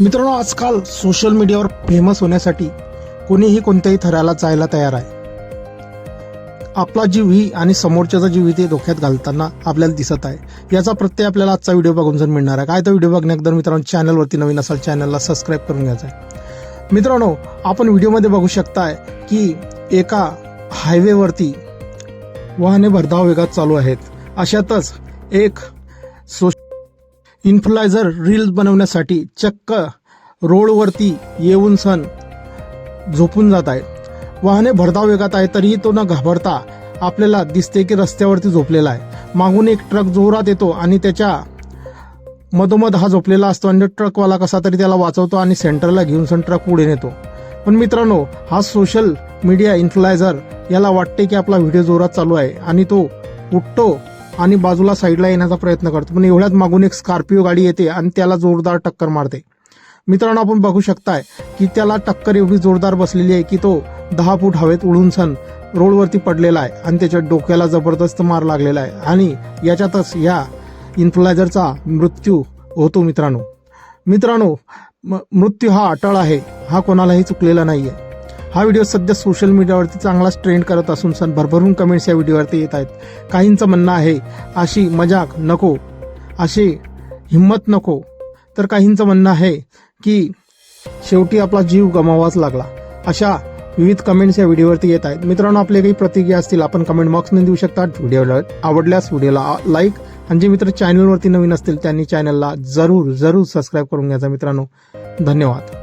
मित्रांनो आजकाल सोशल मीडियावर फेमस होण्यासाठी कोणीही कोणत्याही थराला जायला तयार आहे. आपला जीवही आणि समोरच्याचा जीवही ते धोक्यात घालताना आपल्याला दिसत आहे. याचा प्रत्यय आपल्याला आजचा व्हिडिओ बघून जर मिळणार आहे. काय तर व्हिडिओ बघण्याकदर मित्रांनो चॅनलवरती नवीन असाल चॅनलला सबस्क्राईब करून घ्यायचा आहे. मित्रांनो आपण व्हिडिओमध्ये बघू शकताय की एका हायवेवरती वाहने भरधाव वेगात चालू आहेत. अशातच एक इन्फ्लुएझर रील्स बनवण्यासाठी चक्क रोडवरती येऊन सण झोपून जात आहे वाहने भरधाव वेगात आहे तरीही तो न घाबरता आपल्याला दिसते की रस्त्यावरती झोपलेला आहे. मागून एक ट्रक जोरात येतो आणि त्याच्या मधोमध हा झोपलेला असतो आणि ट्रकवाला कसा तरी त्याला वाचवतो आणि सेंटरला घेऊन सण ट्रक पुढे नेतो पण मित्रांनो हा सोशल मीडिया इन्फ्लुएझर याला वाटते की आपला व्हिडिओ जोरात चालू आहे आणि तो उठतो आणि बाजूला साईडला येण्याचा प्रयत्न करतो. पण एवढ्यात मागून एक स्कॉर्पिओ गाडी येते आणि त्याला जोरदार टक्कर मारते. मित्रांनो आपण बघू शकताय की त्याला टक्कर एवढी जोरदार बसलेली आहे की तो दहा फूट हवेत उडून सण रोडवरती पडलेला आहे आणि त्याच्या डोक्याला जबरदस्त मार लागलेला आहे आणि याच्यातच या इन्फ्लुएझरचा मृत्यू होतो मित्रांनो. मित्रांनो म- मृत्यू हा अटळ आहे. हा कोणालाही चुकलेला नाही आहे हा व्हिडिओ सध्या सोशल मीडियावरती चांगलाच ट्रेंड करत असून सण भरभरून कमेंट्स या व्हिडिओवरती येत आहेत. काहींचं म्हणणं आहे अशी मजाक नको अशी हिंमत नको. तर काहींचं म्हणणं आहे की शेवटी आपला जीव गमावाच लागला. अशा विविध कमेंट्स या व्हिडिओवरती येत आहेत. मित्रांनो आपले काही प्रतिक्रिया असतील आपण कमेंट बॉक्समध्ये देऊ शकता. व्हिडिओला आवडल्यास व्हिडिओला लाईक आणि जे मित्र चॅनलवरती नवीन असतील त्यांनी चॅनलला जरूर जरूर सबस्क्राईब करून घ्यायचा मित्रांनो धन्यवाद.